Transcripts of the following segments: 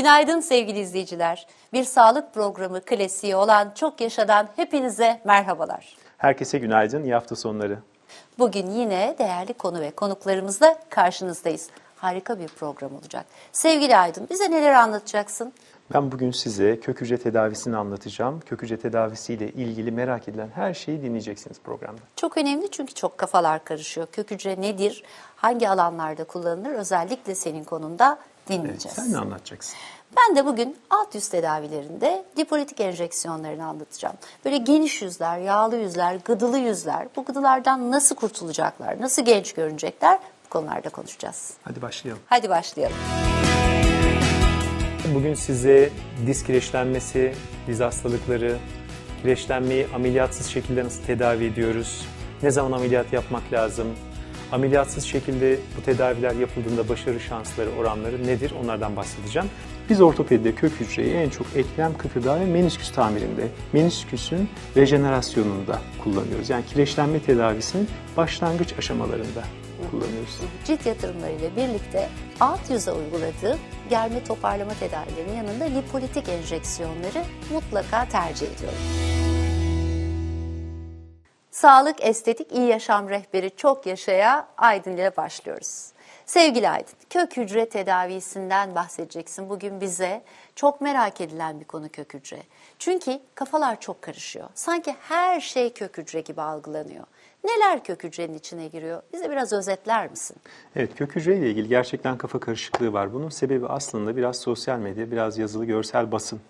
Günaydın sevgili izleyiciler. Bir sağlık programı klasiği olan Çok Yaşadan hepinize merhabalar. Herkese günaydın, iyi hafta sonları. Bugün yine değerli konu ve konuklarımızla karşınızdayız. Harika bir program olacak. Sevgili Aydın bize neler anlatacaksın? Ben bugün size kök hücre tedavisini anlatacağım. Kök hücre tedavisiyle ilgili merak edilen her şeyi dinleyeceksiniz programda. Çok önemli çünkü çok kafalar karışıyor. Kök hücre nedir? Hangi alanlarda kullanılır? Özellikle senin konunda Evet, dinleyeceğiz. sen ne anlatacaksın? Ben de bugün alt yüz tedavilerinde lipolitik enjeksiyonlarını anlatacağım. Böyle geniş yüzler, yağlı yüzler, gıdılı yüzler, bu gıdılardan nasıl kurtulacaklar, nasıl genç görünecekler bu konularda konuşacağız. Hadi başlayalım. Hadi başlayalım. Bugün size diz kireçlenmesi, diz hastalıkları, kireçlenmeyi ameliyatsız şekilde nasıl tedavi ediyoruz, ne zaman ameliyat yapmak lazım, ameliyatsız şekilde bu tedaviler yapıldığında başarı şansları, oranları nedir onlardan bahsedeceğim. Biz ortopedide kök hücreyi en çok eklem, kıkırdağı ve menisküs tamirinde, menisküsün rejenerasyonunda kullanıyoruz. Yani kireçlenme tedavisinin başlangıç aşamalarında kullanıyoruz. Cilt yatırımlarıyla birlikte alt yüze uyguladığı germe toparlama tedavilerinin yanında lipolitik enjeksiyonları mutlaka tercih ediyorum. Sağlık, estetik, iyi yaşam rehberi çok yaşaya Aydın ile başlıyoruz. Sevgili Aydın, kök hücre tedavisinden bahsedeceksin bugün bize. Çok merak edilen bir konu kök hücre. Çünkü kafalar çok karışıyor. Sanki her şey kök hücre gibi algılanıyor. Neler kök hücrenin içine giriyor? Bize biraz özetler misin? Evet, kök hücre ile ilgili gerçekten kafa karışıklığı var. Bunun sebebi aslında biraz sosyal medya, biraz yazılı görsel basın.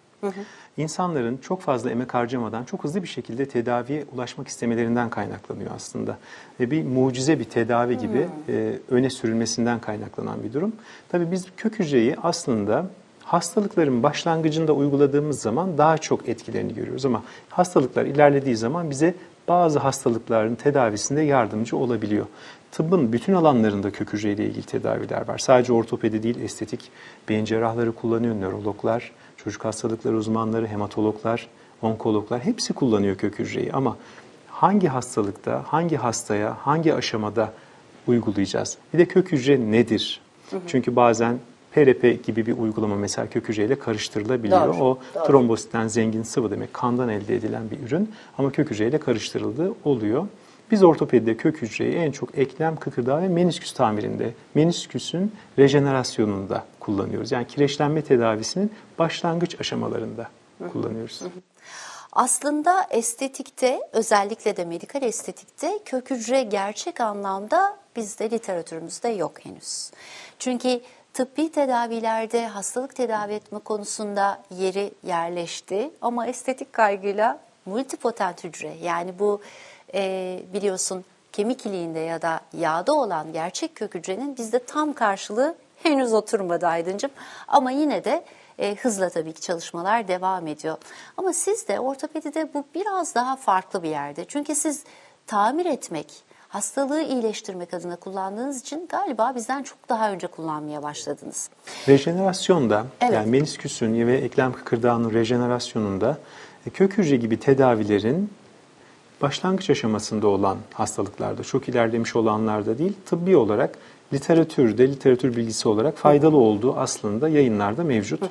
İnsanların çok fazla emek harcamadan çok hızlı bir şekilde tedaviye ulaşmak istemelerinden kaynaklanıyor aslında. Ve bir mucize bir tedavi gibi e, öne sürülmesinden kaynaklanan bir durum. Tabii biz kök hücreyi aslında hastalıkların başlangıcında uyguladığımız zaman daha çok etkilerini görüyoruz ama hastalıklar ilerlediği zaman bize bazı hastalıkların tedavisinde yardımcı olabiliyor. Tıbbın bütün alanlarında kök hücre ile ilgili tedaviler var. Sadece ortopedi değil, estetik, beyin cerrahları kullanıyor, nörologlar, çocuk hastalıkları uzmanları, hematologlar, onkologlar hepsi kullanıyor kök hücreyi ama hangi hastalıkta, hangi hastaya, hangi aşamada uygulayacağız? Bir de kök hücre nedir? Çünkü bazen PRP gibi bir uygulama mesela kök hücreyle karıştırılabiliyor. Doğru, o doğru. trombositten zengin sıvı demek kandan elde edilen bir ürün ama kök hücreyle karıştırıldığı oluyor. Biz ortopedide kök hücreyi en çok eklem, kıkırdağı ve menisküs tamirinde, menisküsün rejenerasyonunda kullanıyoruz. Yani kireçlenme tedavisinin başlangıç aşamalarında kullanıyoruz. Aslında estetikte özellikle de medikal estetikte kök hücre gerçek anlamda bizde literatürümüzde yok henüz. Çünkü tıbbi tedavilerde hastalık tedavi etme konusunda yeri yerleşti ama estetik kaygıyla multipotent hücre yani bu e, biliyorsun kemik iliğinde ya da yağda olan gerçek kök hücrenin bizde tam karşılığı henüz oturmadı Aydıncım. Ama yine de e, hızla tabii ki çalışmalar devam ediyor. Ama siz de ortopedide bu biraz daha farklı bir yerde. Çünkü siz tamir etmek, hastalığı iyileştirmek adına kullandığınız için galiba bizden çok daha önce kullanmaya başladınız. Rejenerasyonda Evet. yani menisküsün ve eklem kıkırdağının rejenerasyonunda e, kök hücre gibi tedavilerin başlangıç aşamasında olan hastalıklarda, çok ilerlemiş olanlarda değil, tıbbi olarak literatürde, literatür bilgisi olarak faydalı olduğu aslında yayınlarda mevcut.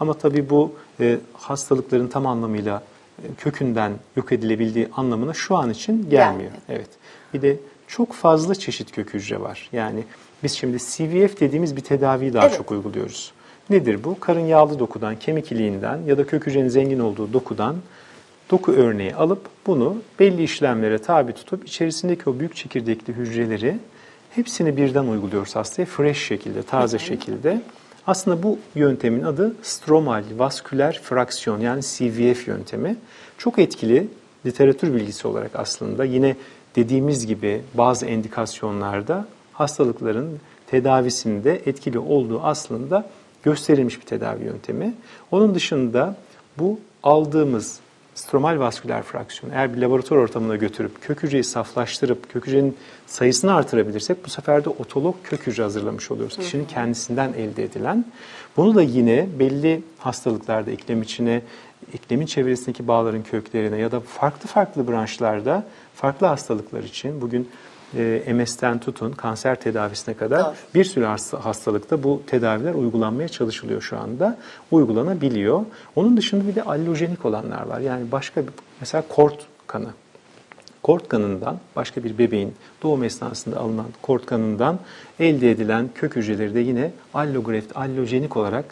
Ama tabii bu e, hastalıkların tam anlamıyla e, kökünden yok edilebildiği anlamına şu an için gelmiyor. Gelmiyor. Evet. Bir de çok fazla çeşit kök hücre var. Yani biz şimdi CVF dediğimiz bir tedaviyi daha Evet. çok uyguluyoruz. Nedir bu? Karın yağlı dokudan, kemik iliğinden ya da kök hücrenin zengin olduğu dokudan doku örneği alıp bunu belli işlemlere tabi tutup içerisindeki o büyük çekirdekli hücreleri hepsini birden uyguluyoruz hastaya fresh şekilde, taze şekilde. Aslında bu yöntemin adı stromal vasküler fraksiyon yani CVF yöntemi. Çok etkili literatür bilgisi olarak aslında yine dediğimiz gibi bazı endikasyonlarda hastalıkların tedavisinde etkili olduğu aslında gösterilmiş bir tedavi yöntemi. Onun dışında bu aldığımız stromal vasküler fraksiyon eğer bir laboratuvar ortamına götürüp kök hücreyi saflaştırıp kök hücrenin sayısını artırabilirsek bu sefer de otolog kök hücre hazırlamış oluyoruz. Kişinin kendisinden elde edilen. Bunu da yine belli hastalıklarda eklem içine, eklemin çevresindeki bağların köklerine ya da farklı farklı branşlarda farklı hastalıklar için bugün e, MS'ten tutun kanser tedavisine kadar Doğru. bir sürü hasta- hastalıkta bu tedaviler uygulanmaya çalışılıyor şu anda. Uygulanabiliyor. Onun dışında bir de allojenik olanlar var. Yani başka bir, mesela kort kanı. Kort kanından başka bir bebeğin doğum esnasında alınan kort kanından elde edilen kök hücreleri de yine allogreft, allojenik olarak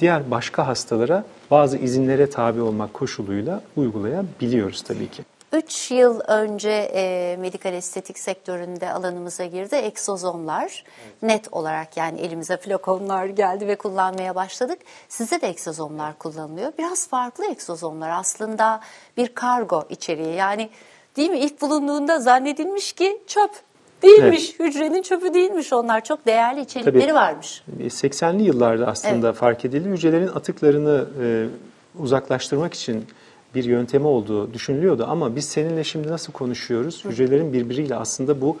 diğer başka hastalara bazı izinlere tabi olmak koşuluyla uygulayabiliyoruz tabii ki. 3 yıl önce e, medikal estetik sektöründe alanımıza girdi egzozomlar. Net olarak yani elimize flakonlar geldi ve kullanmaya başladık. Sizde de egzozomlar kullanılıyor. Biraz farklı egzozomlar aslında bir kargo içeriği. Yani değil mi ilk bulunduğunda zannedilmiş ki çöp değilmiş. Hücrenin çöpü değilmiş onlar. Çok değerli içerikleri Tabii. varmış. 80'li yıllarda aslında fark edildi. Hücrelerin atıklarını e, uzaklaştırmak için bir yöntemi olduğu düşünülüyordu. Ama biz seninle şimdi nasıl konuşuyoruz? Hücrelerin birbiriyle aslında bu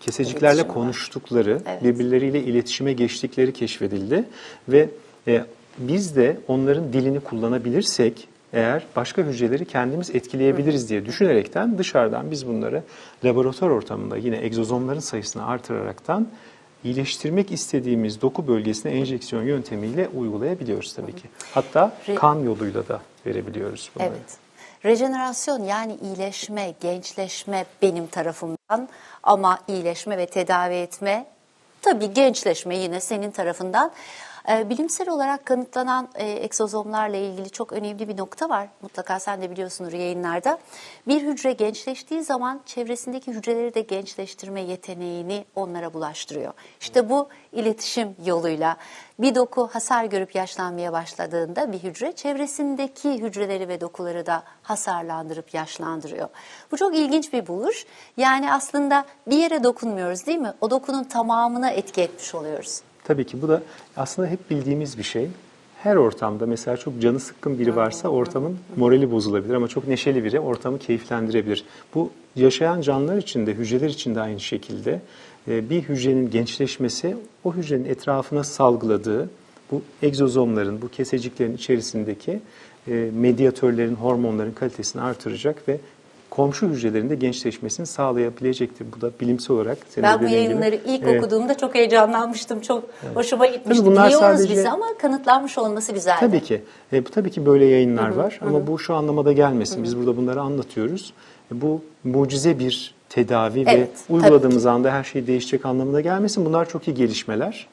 keseciklerle İletişim konuştukları, Evet. birbirleriyle iletişime geçtikleri keşfedildi. Ve e, biz de onların dilini kullanabilirsek eğer başka hücreleri kendimiz etkileyebiliriz diye düşünerekten dışarıdan biz bunları laboratuvar ortamında yine egzozomların sayısını artıraraktan iyileştirmek istediğimiz doku bölgesine enjeksiyon yöntemiyle uygulayabiliyoruz tabii ki. Hatta kan yoluyla da verebiliyoruz bunları. Evet. Rejenerasyon yani iyileşme, gençleşme benim tarafımdan ama iyileşme ve tedavi etme tabii gençleşme yine senin tarafından. Ee, bilimsel olarak kanıtlanan e, egzozomlarla ilgili çok önemli bir nokta var. Mutlaka sen de biliyorsunuz yayınlarda. Bir hücre gençleştiği zaman çevresindeki hücreleri de gençleştirme yeteneğini onlara bulaştırıyor. İşte bu iletişim yoluyla bir doku hasar görüp yaşlanmaya başladığında bir hücre çevresindeki hücreleri ve dokuları da hasarlandırıp yaşlandırıyor. Bu çok ilginç bir buluş. Yani aslında bir yere dokunmuyoruz değil mi? O dokunun tamamına etki etmiş oluyoruz. Tabii ki bu da aslında hep bildiğimiz bir şey. Her ortamda mesela çok canı sıkkın biri varsa ortamın morali bozulabilir ama çok neşeli biri ortamı keyiflendirebilir. Bu yaşayan canlılar için de hücreler için de aynı şekilde e, bir hücrenin gençleşmesi o hücrenin etrafına salgıladığı bu egzozomların, bu keseciklerin içerisindeki e, medyatörlerin, hormonların kalitesini artıracak ve komşu hücrelerin de gençleşmesini sağlayabilecektir. Bu da bilimsel olarak senin Ben bu dediğin gibi, yayınları ilk evet, okuduğumda çok heyecanlanmıştım. Çok hoşuma gitmişti. bunlar Biliyoruz sadece- biz ama kanıtlanmış olması güzel. Tabii ki. E, bu tabii ki böyle yayınlar var ama bu şu anlamada gelmesin. Biz burada bunları anlatıyoruz. E, bu mucize bir tedavi Evet, ve tabii uyguladığımız anda her şey değişecek anlamına gelmesin. Bunlar çok iyi gelişmeler.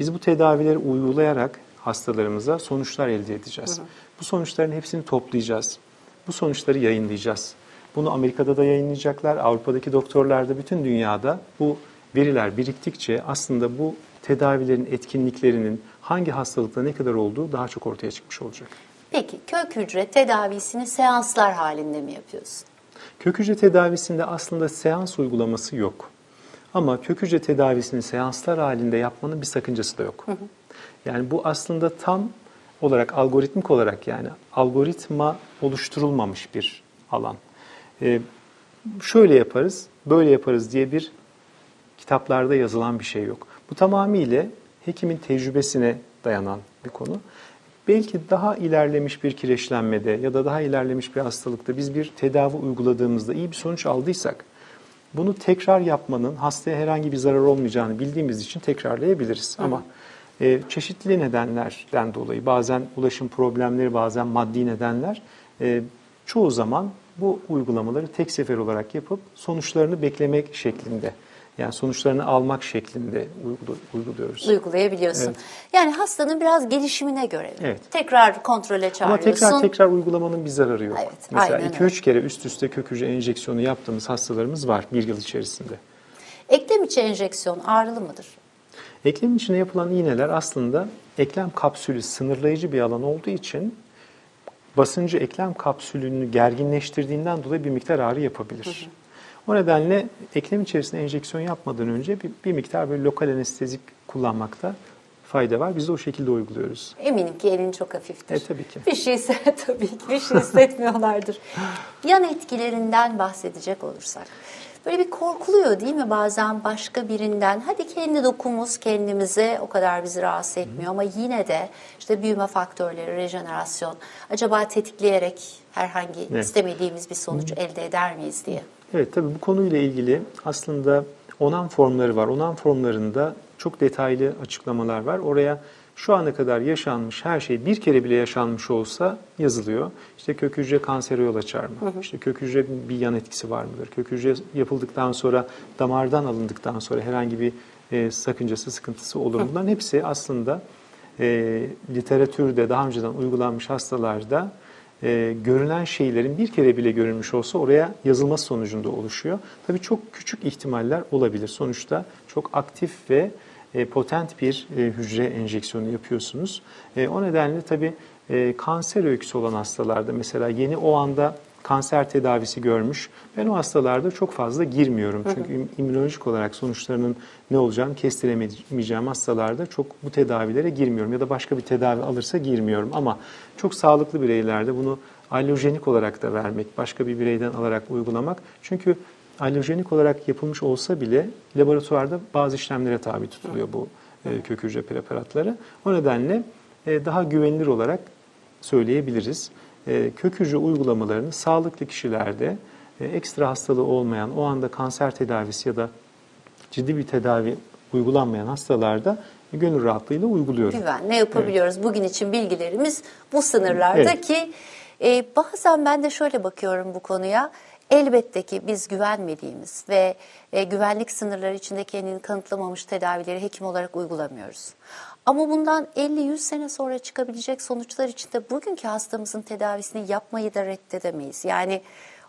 Biz bu tedavileri uygulayarak hastalarımıza sonuçlar elde edeceğiz. Bu sonuçların hepsini toplayacağız. Bu sonuçları yayınlayacağız. Bunu Amerika'da da yayınlayacaklar. Avrupa'daki doktorlar da bütün dünyada bu veriler biriktikçe aslında bu tedavilerin etkinliklerinin hangi hastalıkta ne kadar olduğu daha çok ortaya çıkmış olacak. Peki kök hücre tedavisini seanslar halinde mi yapıyorsun? Kök hücre tedavisinde aslında seans uygulaması yok. Ama kök hücre tedavisini seanslar halinde yapmanın bir sakıncası da yok. Yani bu aslında tam olarak algoritmik olarak yani algoritma oluşturulmamış bir alan. Ee, şöyle yaparız, böyle yaparız diye bir kitaplarda yazılan bir şey yok. Bu tamamıyla hekimin tecrübesine dayanan bir konu. Belki daha ilerlemiş bir kireçlenmede ya da daha ilerlemiş bir hastalıkta biz bir tedavi uyguladığımızda iyi bir sonuç aldıysak bunu tekrar yapmanın hastaya herhangi bir zarar olmayacağını bildiğimiz için tekrarlayabiliriz. Ama e, çeşitli nedenlerden dolayı bazen ulaşım problemleri bazen maddi nedenler e, çoğu zaman bu uygulamaları tek sefer olarak yapıp sonuçlarını beklemek şeklinde yani sonuçlarını almak şeklinde uygulu- uyguluyoruz. Uygulayabiliyorsun. Evet. Yani hastanın biraz gelişimine göre. Evet. Tekrar kontrole Ama çağırıyorsun. tekrar tekrar uygulamanın bir zararı yok. Evet, Mesela aynen 2-3 kere üst üste kök hücre enjeksiyonu yaptığımız hastalarımız var bir yıl içerisinde. Eklem içi enjeksiyon ağrılı mıdır? Eklem içine yapılan iğneler aslında eklem kapsülü sınırlayıcı bir alan olduğu için basıncı eklem kapsülünü gerginleştirdiğinden dolayı bir miktar ağrı yapabilir. O nedenle eklem içerisine enjeksiyon yapmadan önce bir, bir miktar böyle lokal anestezik kullanmakta fayda var. Biz de o şekilde uyguluyoruz. Eminim ki elin çok hafiftir. E, tabii ki. Bir şeyse tabii ki bir şey hissetmiyorlardır. Yan etkilerinden bahsedecek olursak. Böyle bir korkuluyor değil mi bazen başka birinden? Hadi kendi dokumuz kendimize o kadar bizi rahatsız etmiyor ama yine de işte büyüme faktörleri, rejenerasyon acaba tetikleyerek herhangi Evet. istemediğimiz bir sonuç elde eder miyiz diye. Evet tabii bu konuyla ilgili aslında onan formları var. Onan formlarında çok detaylı açıklamalar var. Oraya şu ana kadar yaşanmış her şey bir kere bile yaşanmış olsa yazılıyor. İşte kök hücre kansere yol açar mı? İşte kök hücre bir yan etkisi var mıdır? Kök hücre yapıldıktan sonra damardan alındıktan sonra herhangi bir e, sakıncası, sıkıntısı olur mu? Bunların hepsi aslında e, literatürde daha önceden uygulanmış hastalarda e, görülen şeylerin bir kere bile görülmüş olsa oraya yazılması sonucunda oluşuyor. Tabii çok küçük ihtimaller olabilir. Sonuçta çok aktif ve e, potent bir e, hücre enjeksiyonu yapıyorsunuz. E, o nedenle tabii e, kanser öyküsü olan hastalarda mesela yeni o anda kanser tedavisi görmüş. Ben o hastalarda çok fazla girmiyorum. Çünkü im- immünolojik olarak sonuçlarının ne olacağını kestiremeyeceğim hastalarda çok bu tedavilere girmiyorum. Ya da başka bir tedavi alırsa girmiyorum. Ama çok sağlıklı bireylerde bunu allojenik olarak da vermek, başka bir bireyden alarak uygulamak. Çünkü allojenik olarak yapılmış olsa bile laboratuvarda bazı işlemlere tabi tutuluyor bu e, kök hücre preparatları. O nedenle e, daha güvenilir olarak söyleyebiliriz. E, kök hücre uygulamalarını sağlıklı kişilerde e, ekstra hastalığı olmayan, o anda kanser tedavisi ya da ciddi bir tedavi uygulanmayan hastalarda gönül rahatlığıyla uyguluyorum. Güvenle yapabiliyoruz. Bugün için bilgilerimiz bu sınırlarda Evet. ki e, bazen ben de şöyle bakıyorum bu konuya. Elbette ki biz güvenmediğimiz ve e, güvenlik sınırları içinde kendini kanıtlamamış tedavileri hekim olarak uygulamıyoruz. Ama bundan 50-100 sene sonra çıkabilecek sonuçlar için de bugünkü hastamızın tedavisini yapmayı da reddedemeyiz. Yani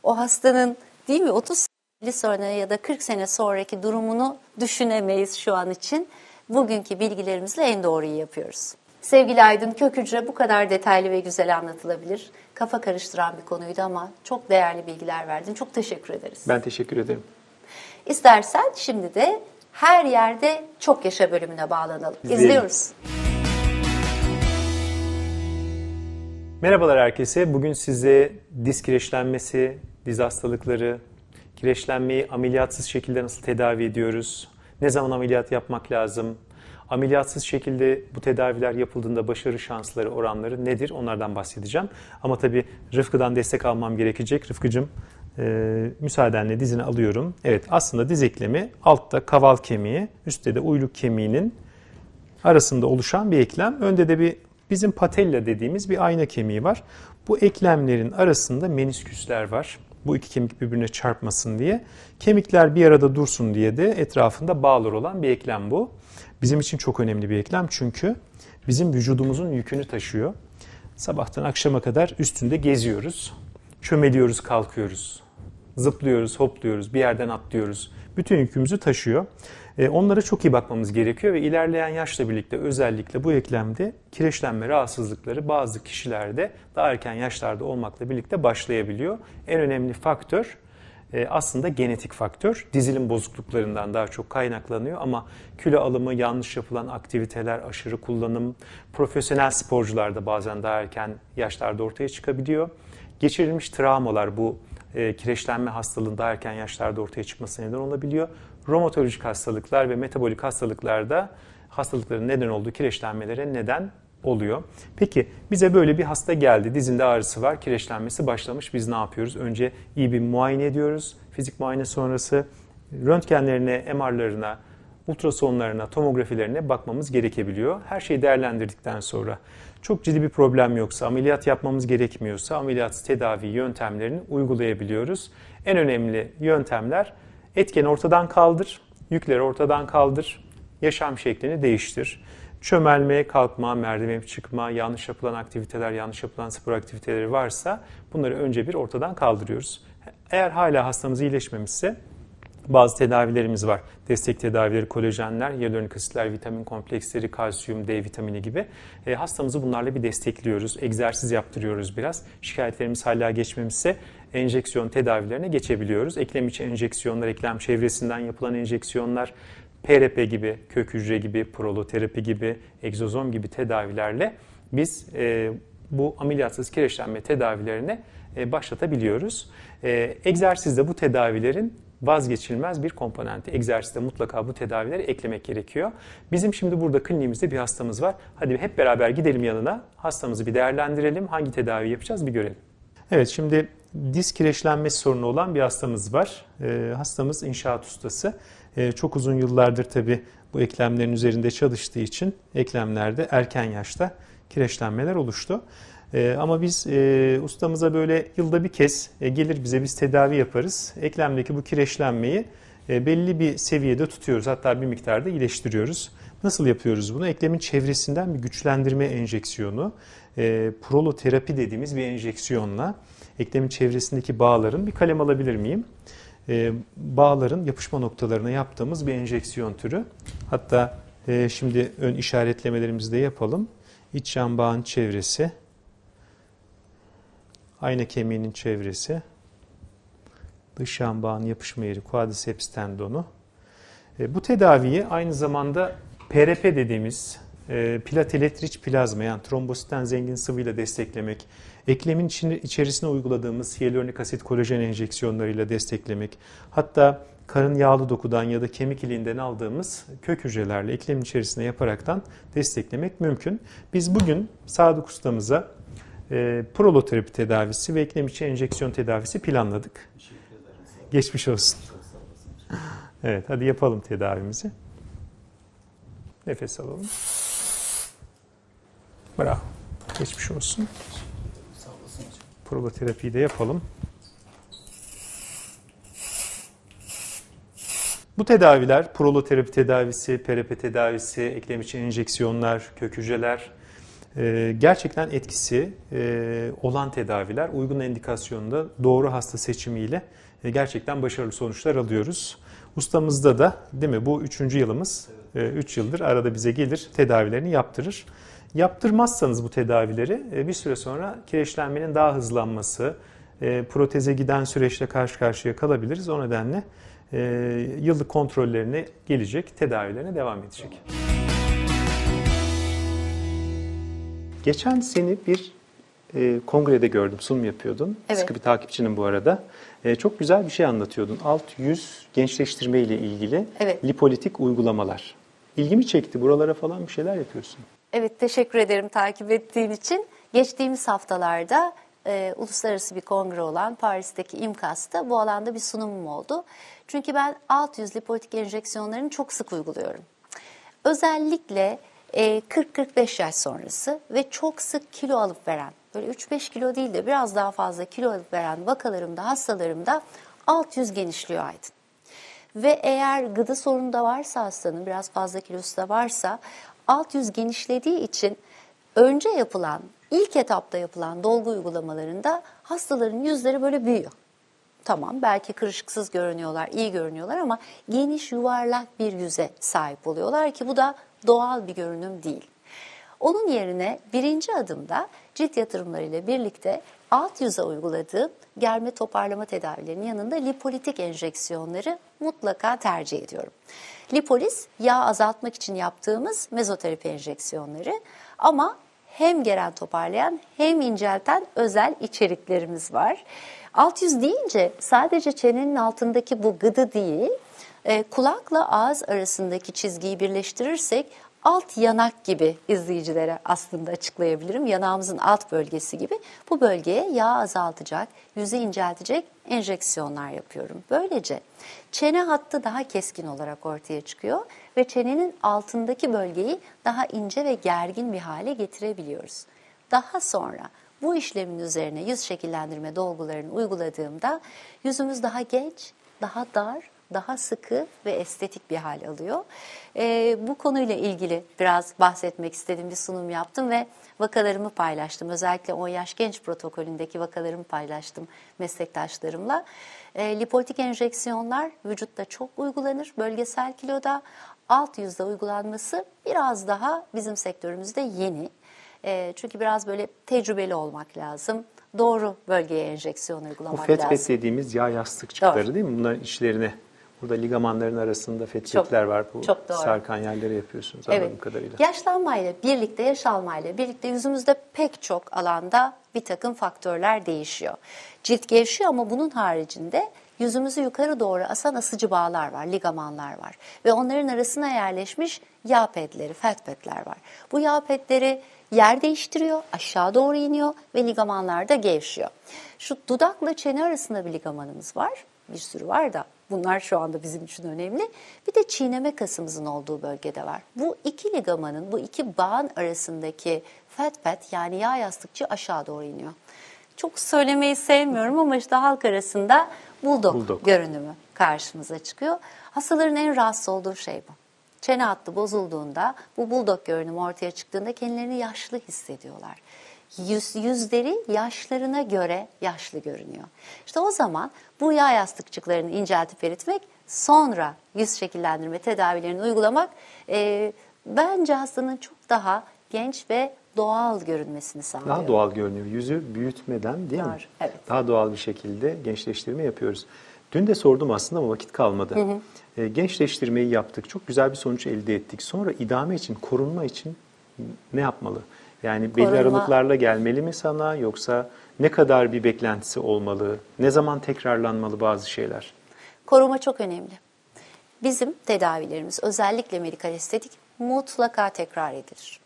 o hastanın değil mi 30 50 sonra ya da 40 sene sonraki durumunu düşünemeyiz şu an için. Bugünkü bilgilerimizle en doğruyu yapıyoruz. Sevgili Aydın, kök hücre bu kadar detaylı ve güzel anlatılabilir. Kafa karıştıran bir konuydu ama çok değerli bilgiler verdin. Çok teşekkür ederiz. Ben teşekkür ederim. İstersen şimdi de her yerde çok yaşa bölümüne bağlanalım. İzleyelim. İzliyoruz. Merhabalar herkese. Bugün size diz kireçlenmesi, diz hastalıkları, kireçlenmeyi ameliyatsız şekilde nasıl tedavi ediyoruz, ne zaman ameliyat yapmak lazım, ameliyatsız şekilde bu tedaviler yapıldığında başarı şansları, oranları nedir onlardan bahsedeceğim. Ama tabii Rıfkı'dan destek almam gerekecek. Rıfkı'cığım e, müsaadenle dizini alıyorum. Evet aslında diz eklemi altta kaval kemiği, üstte de uyluk kemiğinin arasında oluşan bir eklem. Önde de bir bizim patella dediğimiz bir ayna kemiği var. Bu eklemlerin arasında menisküsler var. Bu iki kemik birbirine çarpmasın diye. Kemikler bir arada dursun diye de etrafında bağlar olan bir eklem bu. Bizim için çok önemli bir eklem çünkü bizim vücudumuzun yükünü taşıyor. Sabahtan akşama kadar üstünde geziyoruz. Çömeliyoruz, kalkıyoruz. Zıplıyoruz, hopluyoruz, bir yerden atlıyoruz. Bütün yükümüzü taşıyor. E, Onlara çok iyi bakmamız gerekiyor ve ilerleyen yaşla birlikte özellikle bu eklemde kireçlenme rahatsızlıkları bazı kişilerde daha erken yaşlarda olmakla birlikte başlayabiliyor. En önemli faktör aslında genetik faktör. Dizilim bozukluklarından daha çok kaynaklanıyor ama kilo alımı, yanlış yapılan aktiviteler, aşırı kullanım, profesyonel sporcularda bazen daha erken yaşlarda ortaya çıkabiliyor. Geçirilmiş travmalar bu e, kireçlenme hastalığının daha erken yaşlarda ortaya çıkmasına neden olabiliyor. Romatolojik hastalıklar ve metabolik hastalıklarda hastalıkların neden olduğu kireçlenmelere neden oluyor. Peki bize böyle bir hasta geldi. Dizinde ağrısı var, kireçlenmesi başlamış. Biz ne yapıyoruz? Önce iyi bir muayene ediyoruz. Fizik muayene sonrası röntgenlerine, MR'larına, ultrasonlarına, tomografilerine bakmamız gerekebiliyor. Her şeyi değerlendirdikten sonra çok ciddi bir problem yoksa, ameliyat yapmamız gerekmiyorsa ameliyatsız tedavi yöntemlerini uygulayabiliyoruz. En önemli yöntemler etkeni ortadan kaldır, yükleri ortadan kaldır, yaşam şeklini değiştir. Çömelme, kalkma, merdiven çıkma, yanlış yapılan aktiviteler, yanlış yapılan spor aktiviteleri varsa bunları önce bir ortadan kaldırıyoruz. Eğer hala hastamız iyileşmemişse bazı tedavilerimiz var. Destek tedavileri, kolajenler, hyaluronik asitler, vitamin kompleksleri, kalsiyum, D vitamini gibi. E, hastamızı bunlarla bir destekliyoruz. Egzersiz yaptırıyoruz biraz. Şikayetlerimiz hala geçmemişse enjeksiyon tedavilerine geçebiliyoruz. Eklem içi enjeksiyonlar, eklem çevresinden yapılan enjeksiyonlar, PRP gibi, kök hücre gibi, proloterapi gibi, egzozom gibi tedavilerle biz e, bu ameliyatsız kireçlenme tedavilerine e, başlatabiliyoruz. E, egzersizde bu tedavilerin vazgeçilmez bir komponenti. Egzersizde mutlaka bu tedavileri eklemek gerekiyor. Bizim şimdi burada kliniğimizde bir hastamız var. Hadi hep beraber gidelim yanına. Hastamızı bir değerlendirelim. Hangi tedavi yapacağız bir görelim. Evet şimdi diz kireçlenmesi sorunu olan bir hastamız var. Ee, hastamız inşaat ustası. E, çok uzun yıllardır tabii bu eklemlerin üzerinde çalıştığı için eklemlerde erken yaşta kireçlenmeler oluştu. E, ama biz e, ustamıza böyle yılda bir kez e, gelir bize biz tedavi yaparız. Eklemdeki bu kireçlenmeyi e, belli bir seviyede tutuyoruz. Hatta bir miktarda iyileştiriyoruz. Nasıl yapıyoruz bunu? Eklemin çevresinden bir güçlendirme enjeksiyonu, e, proloterapi dediğimiz bir enjeksiyonla eklemin çevresindeki bağların bir kalem alabilir miyim? E, bağların yapışma noktalarına yaptığımız bir enjeksiyon türü. Hatta e, şimdi ön işaretlemelerimizi de yapalım. İç yan bağın çevresi, ayna kemiğinin çevresi, dış yan bağın yapışma yeri quadriceps tendonu. E, bu tedaviyi aynı zamanda PRP dediğimiz e, platelet plazma yani trombositten zengin sıvıyla desteklemek, eklemin içerisine uyguladığımız hyaluronik asit kolajen enjeksiyonlarıyla desteklemek, hatta karın yağlı dokudan ya da kemik iliğinden aldığımız kök hücrelerle eklemin içerisine yaparaktan desteklemek mümkün. Biz bugün Sadık ustamıza e, proloterapi tedavisi ve eklem içi enjeksiyon tedavisi planladık. Geçmiş olsun. Evet, hadi yapalım tedavimizi. Nefes alalım. Bravo. Geçmiş olsun. Proloterapiyi de yapalım. Bu tedaviler, proloterapi tedavisi, PRP tedavisi, eklem içi enjeksiyonlar, kök hücreler, e, gerçekten etkisi e, olan tedaviler. Uygun endikasyonda doğru hasta seçimiyle e, gerçekten başarılı sonuçlar alıyoruz. Ustamızda da değil mi bu üçüncü yılımız, 3 yıldır arada bize gelir tedavilerini yaptırır. Yaptırmazsanız bu tedavileri e, bir süre sonra kireçlenmenin daha hızlanması, e, proteze giden süreçle karşı karşıya kalabiliriz. O nedenle e, yıllık kontrollerine gelecek, tedavilerine devam edecek. Geçen seni bir e, kongrede gördüm, sunum yapıyordun. Evet. Sıkı bir takipçinin bu arada. E, çok güzel bir şey anlatıyordun. Alt yüz gençleştirme ile ilgili Evet. lipolitik uygulamalar. İlgimi çekti. Buralara falan bir şeyler yapıyorsun. Evet teşekkür ederim takip ettiğin için. Geçtiğimiz haftalarda e, uluslararası bir kongre olan Paris'teki İMKAS'ta bu alanda bir sunumum oldu. Çünkü ben alt yüz lipolitik enjeksiyonlarını çok sık uyguluyorum. Özellikle e, 40-45 yaş sonrası ve çok sık kilo alıp veren, böyle 3-5 kilo değil de biraz daha fazla kilo alıp veren vakalarımda, hastalarımda alt yüz genişliyor Aydın. Ve eğer gıda sorunu da varsa hastanın biraz fazla kilosu da varsa alt yüz genişlediği için önce yapılan ilk etapta yapılan dolgu uygulamalarında hastaların yüzleri böyle büyüyor. Tamam belki kırışıksız görünüyorlar, iyi görünüyorlar ama geniş yuvarlak bir yüze sahip oluyorlar ki bu da doğal bir görünüm değil. Onun yerine birinci adımda cilt yatırımlarıyla birlikte alt yüze uyguladığım germe toparlama tedavilerinin yanında lipolitik enjeksiyonları mutlaka tercih ediyorum. Lipolis yağ azaltmak için yaptığımız mezoterapi enjeksiyonları ama hem geren toparlayan hem incelten özel içeriklerimiz var. Alt yüz deyince sadece çenenin altındaki bu gıdı değil, e, kulakla ağız arasındaki çizgiyi birleştirirsek alt yanak gibi izleyicilere aslında açıklayabilirim. Yanağımızın alt bölgesi gibi bu bölgeye yağ azaltacak, yüzü inceltecek enjeksiyonlar yapıyorum. Böylece çene hattı daha keskin olarak ortaya çıkıyor ve çenenin altındaki bölgeyi daha ince ve gergin bir hale getirebiliyoruz. Daha sonra bu işlemin üzerine yüz şekillendirme dolgularını uyguladığımda yüzümüz daha genç, daha dar, daha sıkı ve estetik bir hal alıyor. Ee, bu konuyla ilgili biraz bahsetmek istediğim bir sunum yaptım ve vakalarımı paylaştım. Özellikle 10 yaş genç protokolündeki vakalarımı paylaştım meslektaşlarımla. Ee, lipolitik enjeksiyonlar vücutta çok uygulanır. Bölgesel kiloda alt yüzde uygulanması biraz daha bizim sektörümüzde yeni. Ee, çünkü biraz böyle tecrübeli olmak lazım. Doğru bölgeye enjeksiyon Bu uygulamak lazım. fet dediğimiz yağ yastıkçıkları Doğru. değil mi? Bunların içlerine burada ligamanların arasında fet Çok- fetler var. Bu çok doğru. sarkan yerlere yapıyorsunuz anladığım Evet. kadarıyla. Yaşlanmayla birlikte, yaş almayla birlikte yüzümüzde pek çok alanda bir takım faktörler değişiyor. Cilt gevşiyor ama bunun haricinde yüzümüzü yukarı doğru asan asıcı bağlar var, ligamanlar var. Ve onların arasına yerleşmiş yağ pedleri, fat pedler var. Bu yağ pedleri yer değiştiriyor, aşağı doğru iniyor ve ligamanlar da gevşiyor. Şu dudakla çene arasında bir ligamanımız var, bir sürü var da Bunlar şu anda bizim için önemli. Bir de çiğneme kasımızın olduğu bölgede var. Bu iki ligamanın, bu iki bağın arasındaki fat pad yani yağ yastıkçı aşağı doğru iniyor. Çok söylemeyi sevmiyorum ama işte halk arasında bulldog, Bulldog. görünümü karşımıza çıkıyor. Hastaların en rahatsız olduğu şey bu. Çene hattı bozulduğunda, bu bulldog görünümü ortaya çıktığında kendilerini yaşlı hissediyorlar. Yüz, yüzleri yaşlarına göre yaşlı görünüyor. İşte o zaman bu yağ yastıkçıklarını inceltip eritmek, sonra yüz şekillendirme tedavilerini uygulamak e, bence hastanın çok daha genç ve doğal görünmesini sağlıyor. Daha doğal görünüyor. Yüzü büyütmeden değil mi? Doğru, evet. Daha doğal bir şekilde gençleştirme yapıyoruz. Dün de sordum aslında ama vakit kalmadı. Ee, gençleştirmeyi yaptık. Çok güzel bir sonuç elde ettik. Sonra idame için, korunma için ne yapmalı? Yani belli Korunma- aralıklarla gelmeli mi sana yoksa ne kadar bir beklentisi olmalı? Ne zaman tekrarlanmalı bazı şeyler? Koruma çok önemli. Bizim tedavilerimiz özellikle medikal estetik mutlaka tekrar edilir.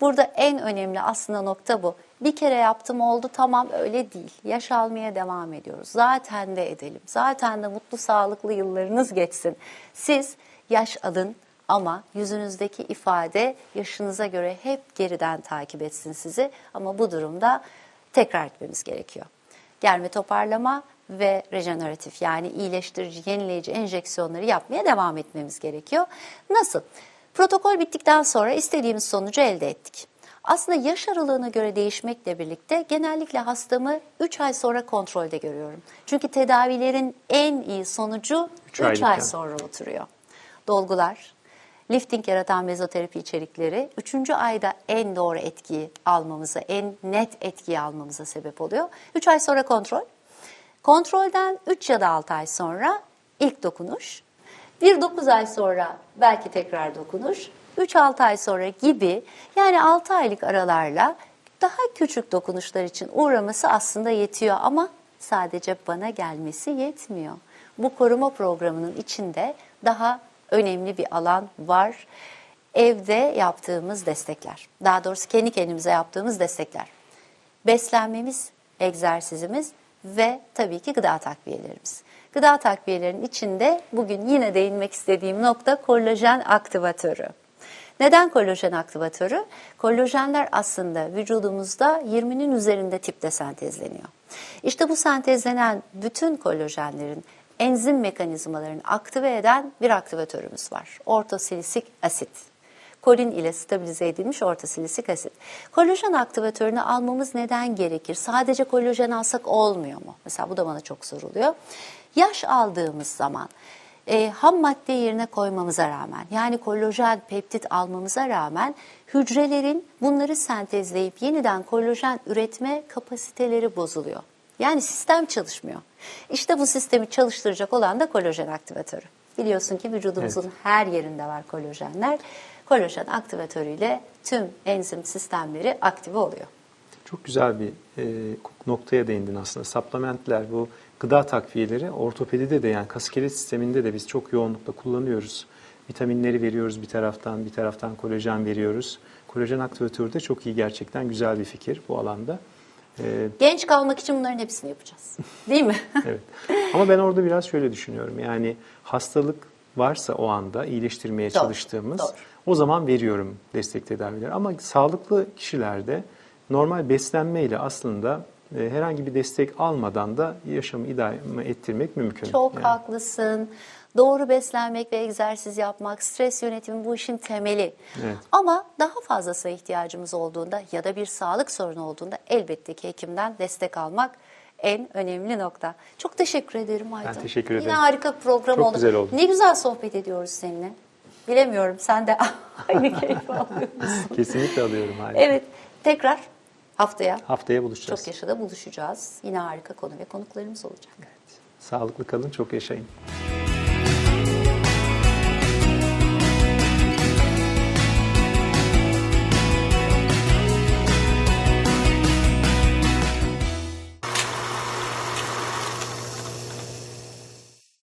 Burada en önemli aslında nokta bu. Bir kere yaptım oldu tamam öyle değil. Yaş almaya devam ediyoruz. Zaten de edelim. Zaten de mutlu sağlıklı yıllarınız geçsin. Siz yaş alın ama yüzünüzdeki ifade yaşınıza göre hep geriden takip etsin sizi. Ama bu durumda tekrar etmemiz gerekiyor germe toparlama ve rejeneratif yani iyileştirici, yenileyici enjeksiyonları yapmaya devam etmemiz gerekiyor. Nasıl? Protokol bittikten sonra istediğimiz sonucu elde ettik. Aslında yaş aralığına göre değişmekle birlikte genellikle hastamı 3 ay sonra kontrolde görüyorum. Çünkü tedavilerin en iyi sonucu Üç 3 ay sonra oturuyor. Dolgular, lifting yaratan mezoterapi içerikleri 3. ayda en doğru etkiyi almamıza, en net etkiyi almamıza sebep oluyor. 3 ay sonra kontrol. Kontrolden 3 ya da 6 ay sonra ilk dokunuş. Bir 9 ay sonra belki tekrar dokunuş. 3-6 ay sonra gibi yani 6 aylık aralarla daha küçük dokunuşlar için uğraması aslında yetiyor ama sadece bana gelmesi yetmiyor. Bu koruma programının içinde daha önemli bir alan var. Evde yaptığımız destekler. Daha doğrusu kendi kendimize yaptığımız destekler. Beslenmemiz, egzersizimiz ve tabii ki gıda takviyelerimiz. Gıda takviyelerinin içinde bugün yine değinmek istediğim nokta kolajen aktivatörü. Neden kolajen aktivatörü? Kolajenler aslında vücudumuzda 20'nin üzerinde tipte sentezleniyor. İşte bu sentezlenen bütün kolajenlerin enzim mekanizmalarını aktive eden bir aktivatörümüz var. Ortosilisik asit. Kolin ile stabilize edilmiş ortosilisik asit. Kolajen aktivatörünü almamız neden gerekir? Sadece kolajen alsak olmuyor mu? Mesela bu da bana çok soruluyor. Yaş aldığımız zaman e, ham madde yerine koymamıza rağmen yani kolajen peptit almamıza rağmen hücrelerin bunları sentezleyip yeniden kolajen üretme kapasiteleri bozuluyor. Yani sistem çalışmıyor. İşte bu sistemi çalıştıracak olan da kolajen aktivatörü. Biliyorsun ki vücudumuzun Evet. her yerinde var kolajenler. Kolajen aktivatörüyle tüm enzim sistemleri aktive oluyor. Çok güzel bir e, noktaya değindin aslında. Supplementler, bu gıda takviyeleri ortopedide de yani kaskelet sisteminde de biz çok yoğunlukla kullanıyoruz. Vitaminleri veriyoruz bir taraftan, bir taraftan kolajen veriyoruz. Kolajen aktivatörü de çok iyi gerçekten güzel bir fikir bu alanda. E, Genç kalmak için bunların hepsini yapacağız. Değil mi? evet. Ama ben orada biraz şöyle düşünüyorum. Yani hastalık varsa o anda iyileştirmeye Doğru, çalıştığımız doğru. o zaman veriyorum destek tedavileri. Ama sağlıklı kişilerde normal beslenmeyle aslında e, herhangi bir destek almadan da yaşamı idame ettirmek mümkün. Çok Yani. haklısın. Doğru beslenmek ve egzersiz yapmak, stres yönetimi bu işin temeli. Evet. Ama daha fazlasına ihtiyacımız olduğunda ya da bir sağlık sorunu olduğunda elbette ki hekimden destek almak en önemli nokta. Çok teşekkür ederim Aydın. teşekkür Yine ederim. harika bir program Çok oldu. güzel oldu. Ne güzel sohbet ediyoruz seninle. Bilemiyorum sen de aynı keyif alıyorsun. Kesinlikle alıyorum hala. Evet tekrar haftaya Haftaya buluşacağız. çok yaşada buluşacağız. Yine harika konu ve konuklarımız olacak. Sağlıklı kalın, çok yaşayın.